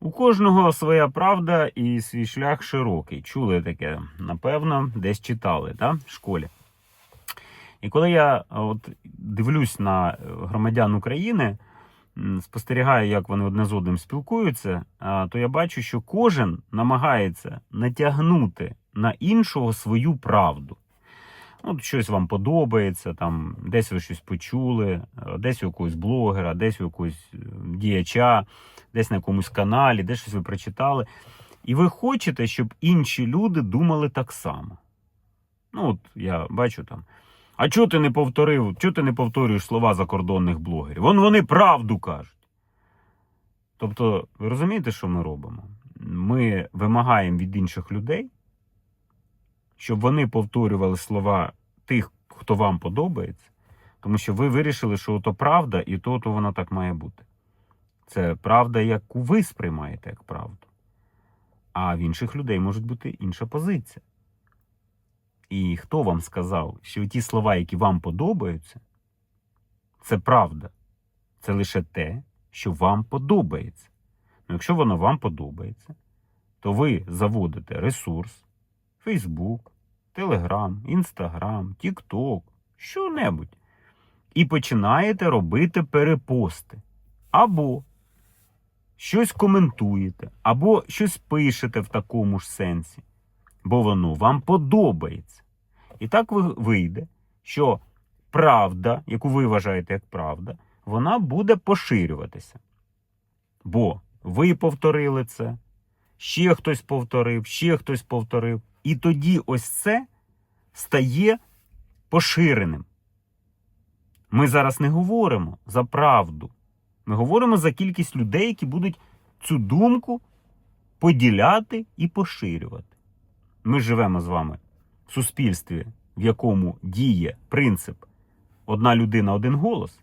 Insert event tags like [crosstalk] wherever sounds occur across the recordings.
У кожного своя правда і свій шлях широкий. Чули таке, напевно, десь читали, так? В школі. І коли я от дивлюсь на е, громадян України, спостерігаю, як вони одне з одним спілкуються, то я бачу, що кожен намагається натягнути на іншого свою правду. От щось вам подобається, там десь ви щось почули, е, десь у якогось блогера, десь у якогось е, діяча, десь на якомусь каналі, десь щось ви прочитали. І ви хочете, щоб інші люди думали так само. Ну, от я бачу там. А чого ти не повторив, чого ти не повторюєш слова закордонних блогерів? Вон вони правду кажуть. Тобто, ви розумієте, що ми робимо? Ми вимагаємо від інших людей, щоб вони повторювали слова тих, хто вам подобається, тому що ви вирішили, що то правда, і то, то вона так має бути. Це правда, яку ви сприймаєте як правду. А в інших людей може бути інша позиція. І хто вам сказав, що ті слова, які вам подобаються, це правда. Це лише те, що вам подобається. Ну, якщо воно вам подобається, то ви заводите ресурс, Facebook, Telegram, Instagram, TikTok, що-небудь. І починаєте робити перепости. Або щось коментуєте, або щось пишете в такому ж сенсі, бо воно вам подобається. І так вийде, що правда, яку ви вважаєте як правда, вона буде поширюватися. Бо ви повторили це, ще хтось повторив, ще хтось повторив. І тоді ось це стає поширеним. Ми зараз не говоримо за правду. Ми говоримо за кількість людей, які будуть цю думку поділяти і поширювати. Ми живемо з вами в суспільстві, в якому діє принцип одна людина, один голос.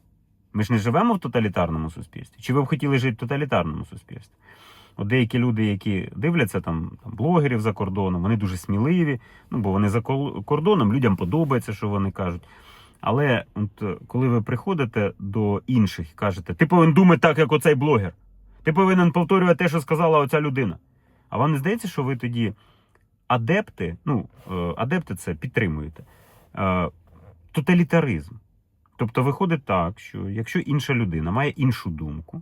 Ми ж не живемо в тоталітарному суспільстві. Чи ви б хотіли жити в тоталітарному суспільстві? От деякі люди, які дивляться там, там блогерів за кордоном, вони дуже сміливі, ну бо вони за кордоном, людям подобається, що вони кажуть. Але от, коли ви приходите до інших і кажете, ти повинен думати так, як оцей блогер. Ти повинен повторювати те, що сказала оця людина. А вам не здається, що ви тоді адепти, ну, е, адепти це підтримуєте, е, тоталітаризм. Тобто виходить так, що якщо інша людина має іншу думку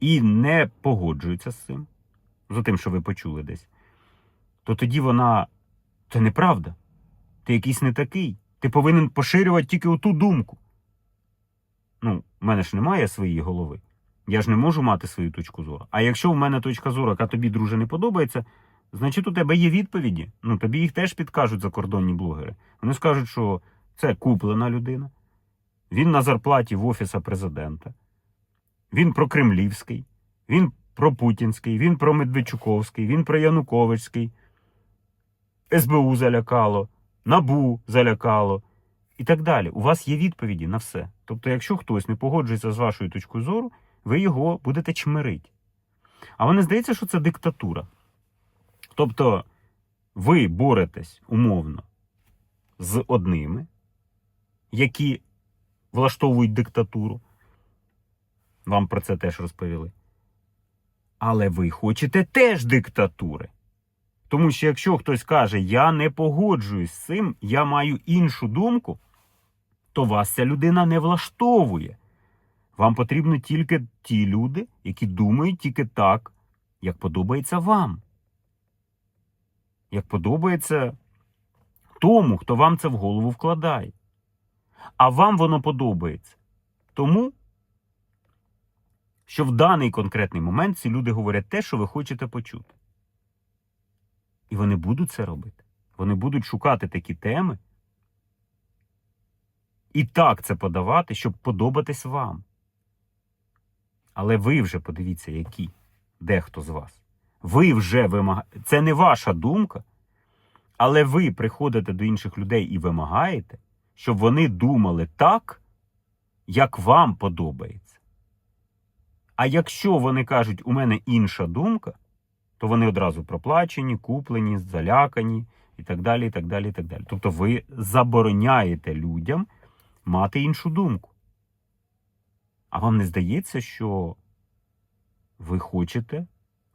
і не погоджується з цим, з тим, що ви почули десь, то тоді вона це неправда. Ти якийсь не такий. Ти повинен поширювати тільки оту думку. Ну, в мене ж немає своєї голови. Я ж не можу мати свою точку зору. А якщо в мене точка зору, яка тобі, друже, не подобається, значить у тебе є відповіді. Ну, тобі їх теж підкажуть закордонні блогери. Вони скажуть, що це куплена людина, він на зарплаті в офіса президента, він прокремлівський, він пропутінський, він промедведчуковський, він проянуковичський, СБУ залякало, НАБУ залякало і так далі. У вас є відповіді на все. Тобто, якщо хтось не погоджується з вашою точкою зору, ви його будете чмирити. А не здається, що це диктатура. Тобто, ви боретесь умовно з одними, які влаштовують диктатуру. Вам про це теж розповіли. Але ви хочете теж диктатури. Тому що якщо хтось каже, я не погоджуюсь з цим, я маю іншу думку, то вас ця людина не влаштовує. Вам потрібні тільки ті люди, які думають тільки так, як подобається вам. Як подобається тому, хто вам це в голову вкладає. А вам воно подобається. Тому, що в даний конкретний момент ці люди говорять те, що ви хочете почути. І вони будуть це робити. Вони будуть шукати такі теми і так це подавати, щоб подобатись вам. Але ви вже подивіться, які дехто з вас. Ви вже вимагаєте. Це не ваша думка, але ви приходите до інших людей і вимагаєте, щоб вони думали так, як вам подобається. А якщо вони кажуть, у мене інша думка, то вони одразу проплачені, куплені, залякані і так далі. і так далі, і так далі. Тобто ви забороняєте людям мати іншу думку. А вам не здається, що ви хочете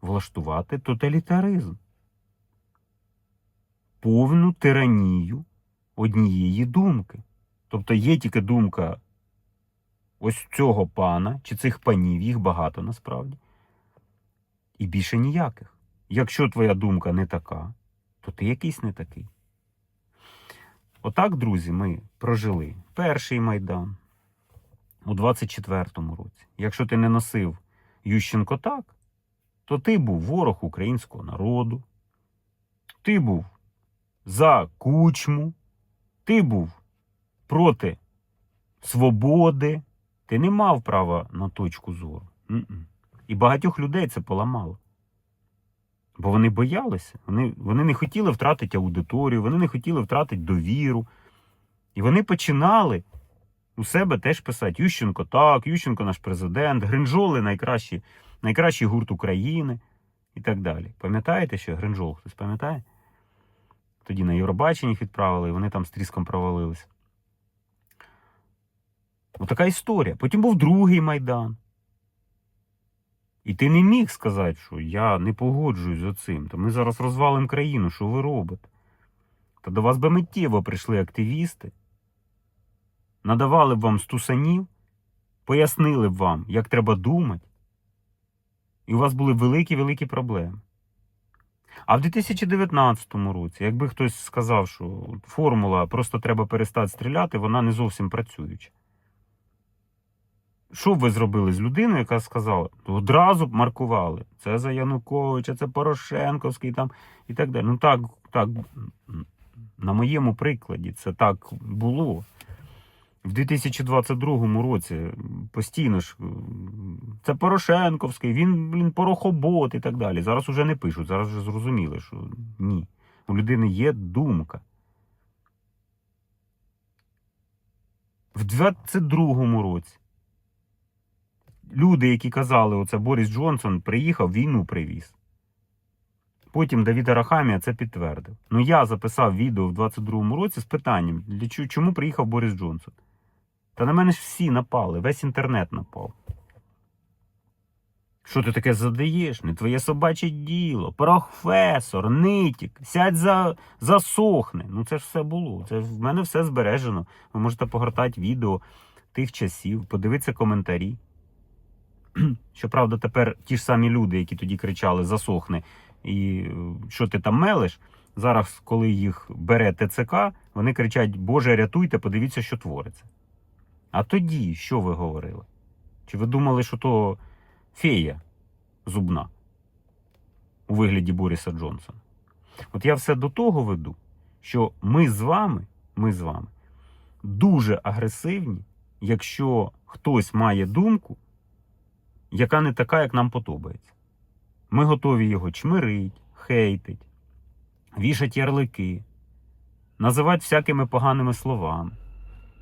влаштувати тоталітаризм, повну тиранію однієї думки. Тобто є тільки думка ось цього пана чи цих панів, їх багато насправді, і більше ніяких. Якщо твоя думка не така, то ти якийсь не такий. Отак, друзі, ми прожили перший майдан у 24-му році. Якщо ти не носив Ющенко так, то ти був ворог українського народу, ти був за кучму, ти був проти свободи, ти не мав права на точку зору. І багатьох людей це поламало. Бо вони боялися, вони, вони не хотіли втратити аудиторію, вони не хотіли втратити довіру. І вони починали у себе теж писати: Ющенко так, Ющенко наш президент, Гринжоли найкращий, найкращий гурт України і так далі. Пам'ятаєте, що Гринжол хтось пам'ятає? Тоді на Євробачення їх відправили, і вони там з тріском провалилися. Отака історія. Потім був другий майдан. І ти не міг сказати, що я не погоджуюсь з цим. Та ми зараз розвалимо країну, що ви робите? Та до вас би миттєво прийшли активісти, надавали б вам стусанів, пояснили б вам, як треба думати, і у вас були великі-великі проблеми. А в 2019 році, якби хтось сказав, що формула просто треба перестати стріляти, вона не зовсім працююча. Що ви зробили з людиною, яка сказала, одразу б маркували. Це за Януковича, це Порошенковський там і так далі. Ну так, так, на моєму прикладі, це так було. В 2022 році постійно ж це Порошенковський, він, блін, порохобот і так далі. Зараз уже не пишуть, зараз вже зрозуміли, що ні. У людини є думка. В 22 році люди, які казали, оце Борис Джонсон приїхав, війну привіз. Потім Давід Арахамія це підтвердив. Ну я записав відео в 22-му році з питанням, чому, приїхав Борис Джонсон. Та на мене ж всі напали, весь інтернет напав. Що ти таке задаєш? Не твоє собаче діло, професор, нитік, сядь за засохне. Ну це ж все було. Це в мене все збережено. Ви можете погортати відео тих часів, подивитися коментарі. [clears throat] Щоправда, тепер ті ж самі люди, які тоді кричали засохне, і е, що ти там мелиш, зараз, коли їх бере ТЦК, вони кричать: Боже, рятуйте, подивіться, що твориться. А тоді що ви говорили? Чи ви думали, що то фея зубна у вигляді Бориса Джонсона? От я все до того веду, що ми з вами, ми з вами дуже агресивні, якщо хтось має думку, яка не така, як нам подобається. Ми готові його чмирить, хейтить, вішать ярлики, називати всякими поганими словами.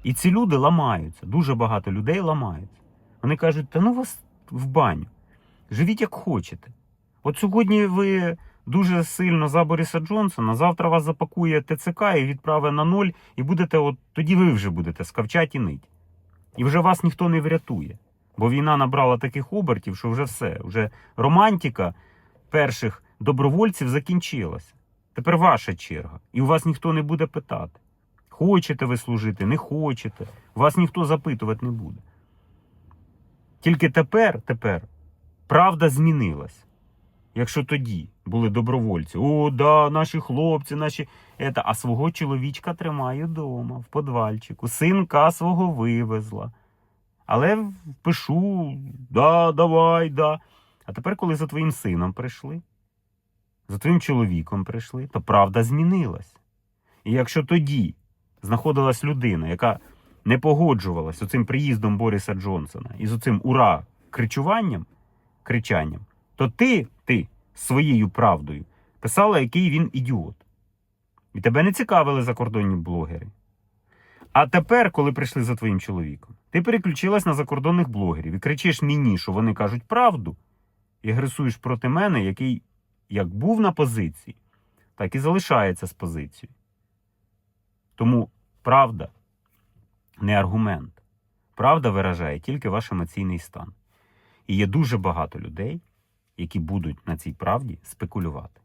І ці люди ламаються. Дуже багато людей ламаються. Вони кажуть, та ну вас в баню. Живіть як хочете. От сьогодні ви дуже сильно за Бориса Джонсона, завтра вас запакує ТЦК і відправить на ноль, і будете, от тоді ви вже будете скавчать і нить. І вже вас ніхто не врятує. Бо війна набрала таких обертів, що вже все. Вже романтика перших добровольців закінчилася. Тепер ваша черга. І у вас ніхто не буде питати. Хочете ви служити, не хочете. Вас ніхто запитувати не буде. Тільки тепер, тепер правда змінилась. Якщо тоді були добровольці, о, да, наші хлопці, наші. Ета, а свого чоловічка тримаю вдома, в подвальчику. Синка свого вивезла. Але пишу, да, давай, да. А тепер, коли за твоїм сином прийшли, за твоїм чоловіком прийшли, то правда змінилась. І якщо тоді знаходилась людина, яка не погоджувалась з цим приїздом Бориса Джонсона і з цим ура кричуванням, кричанням, то ти, ти своєю правдою писала, який він ідіот. І тебе не цікавили закордонні блогери. А тепер, коли прийшли за твоїм чоловіком, ти переключилась на закордонних блогерів і кричиш мені, що вони кажуть правду, і агресуєш проти мене, який як був на позиції, так і залишається з позицією. Тому правда не аргумент. Правда виражає тільки ваш емоційний стан. І є дуже багато людей, які будуть на цій правді спекулювати.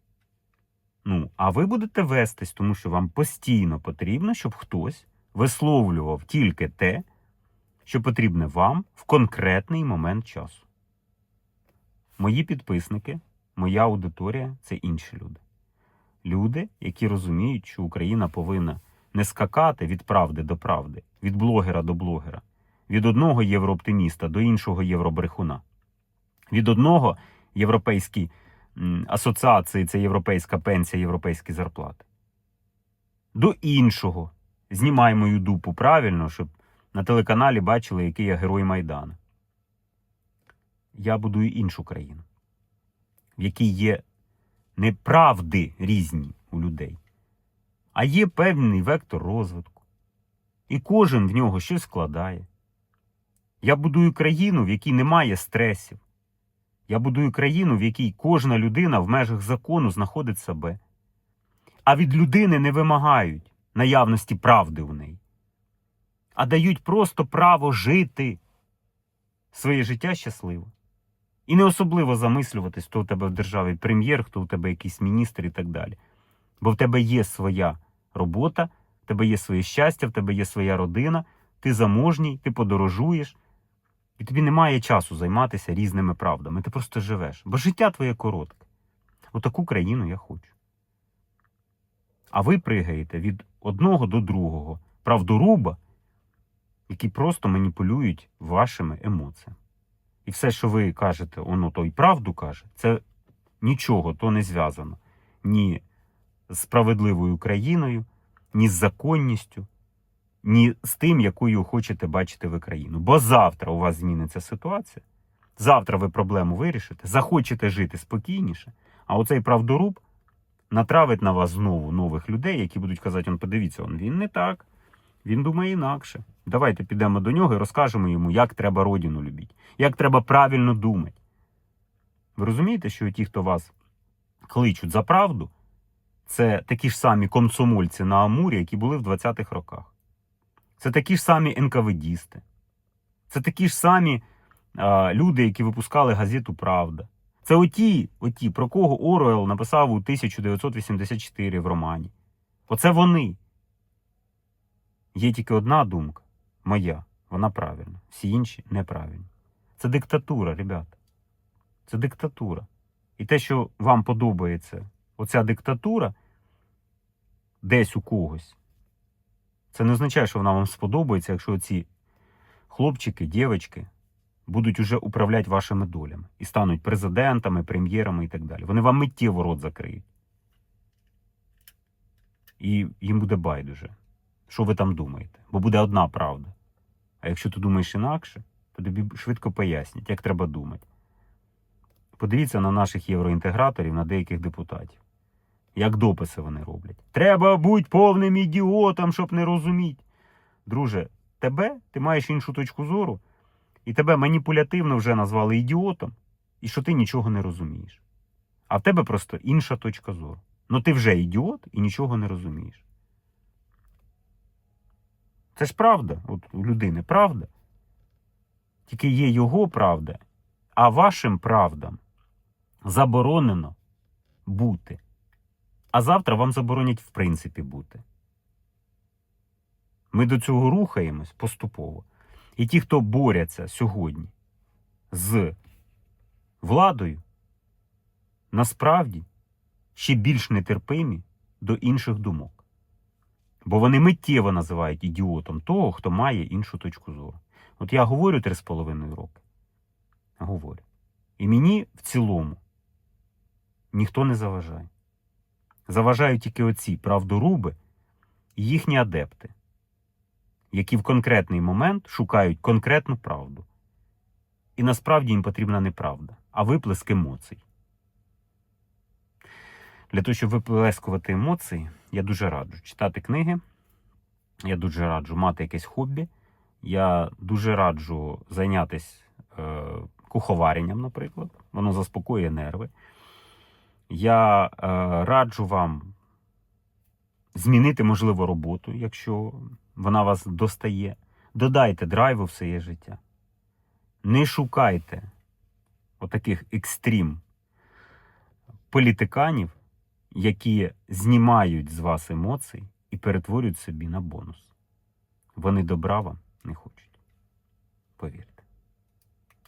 Ну, а ви будете вестись, тому що вам постійно потрібно, щоб хтось висловлював тільки те, що потрібне вам в конкретний момент часу. Мої підписники, моя аудиторія це інші люди. Люди, які розуміють, що Україна повинна не скакати від правди до правди, від блогера до блогера, від одного єврооптиміста до іншого євробрехуна, від одного європейській м, асоціації, це європейська пенсія, європейські зарплати, до іншого. Знімай мою дупу правильно, щоб на телеканалі бачили, який я герой Майдану. Я будую іншу країну, в якій є не правди різні у людей, а є певний вектор розвитку. І кожен в нього щось складає. Я будую країну, в якій немає стресів. Я будую країну, в якій кожна людина в межах закону знаходить себе. А від людини не вимагають наявності правди в неї, а дають просто право жити своє життя щасливо. І не особливо замислюватись, хто у тебе в державі прем'єр, хто у тебе якийсь міністр і так далі. Бо в тебе є своя робота, в тебе є своє щастя, в тебе є своя родина, ти заможній, ти подорожуєш, і тобі немає часу займатися різними правдами. Ти просто живеш. Бо життя твоє коротке. Отаку країну я хочу. А ви пригаєте від одного до другого правдоруба, які просто маніпулюють вашими емоціями. І все, що ви кажете, воно то й правду каже, це нічого то не зв'язано ні з справедливою країною, ні з законністю, ні з тим, якою хочете бачити ви країну. Бо завтра у вас зміниться ситуація, завтра ви проблему вирішите, захочете жити спокійніше, а оцей правдоруб натравить на вас знову нових людей, які будуть казати: он подивіться, он він не так, він думає інакше. Давайте підемо до нього і розкажемо йому, як треба родину любити, як треба правильно думати. Ви розумієте, що ті, хто вас кличуть за правду, це такі ж самі комсомольці на Амурі, які були в 20-х роках. Це такі ж самі НКВДісти. Це такі ж самі а, люди, які випускали газету Правда. Це оті, оті, про кого Оруел написав у 1984 в романі. Оце вони. Є тільки одна думка моя, вона правильна. Всі інші неправильні. Це диктатура, ребята. Це диктатура. І те, що вам подобається, оця диктатура десь у когось, це не означає, що вона вам сподобається, якщо ці хлопчики, дівчатки будуть уже управляти вашими долями і стануть президентами, прем'єрами і так далі. Вони вам миттєво рот закриють. І їм буде байдуже, що ви там думаєте. Бо буде одна правда. А якщо ти думаєш інакше, то тобі швидко пояснять, як треба думати. Подивіться на наших євроінтеграторів, на деяких депутатів. Як дописи вони роблять. Треба бути повним ідіотом, щоб не розуміти. Друже, тебе, ти маєш іншу точку зору, і тебе маніпулятивно вже назвали ідіотом, і що ти нічого не розумієш. А в тебе просто інша точка зору. Ну ти вже ідіот і нічого не розумієш. Це ж правда, от у людини правда. Тільки є його правда, а вашим правдам заборонено бути. А завтра вам заборонять в принципі бути. Ми до цього рухаємось поступово. І ті, хто борються сьогодні з владою, насправді ще більш нетерпимі до інших думок. Бо вони миттєво називають ідіотом того, хто має іншу точку зору. От я говорю три з половиною роки. Говорю. І мені в цілому ніхто не заважає. Заважають тільки оці правдоруби і їхні адепти, які в конкретний момент шукають конкретну правду. І насправді їм потрібна не правда, а виплеск емоцій. Для того, щоб виплескувати емоції, я дуже раджу читати книги. Я дуже раджу мати якесь хобі. Я дуже раджу зайнятися е, куховаренням, наприклад. Воно заспокоює нерви. Я е, раджу вам змінити, можливо, роботу, якщо вона вас достає. Додайте драйву в своє життя. Не шукайте отаких екстрім політиканів, які знімають з вас емоції і перетворюють собі на бонус. Вони добра вам не хочуть. Повірте.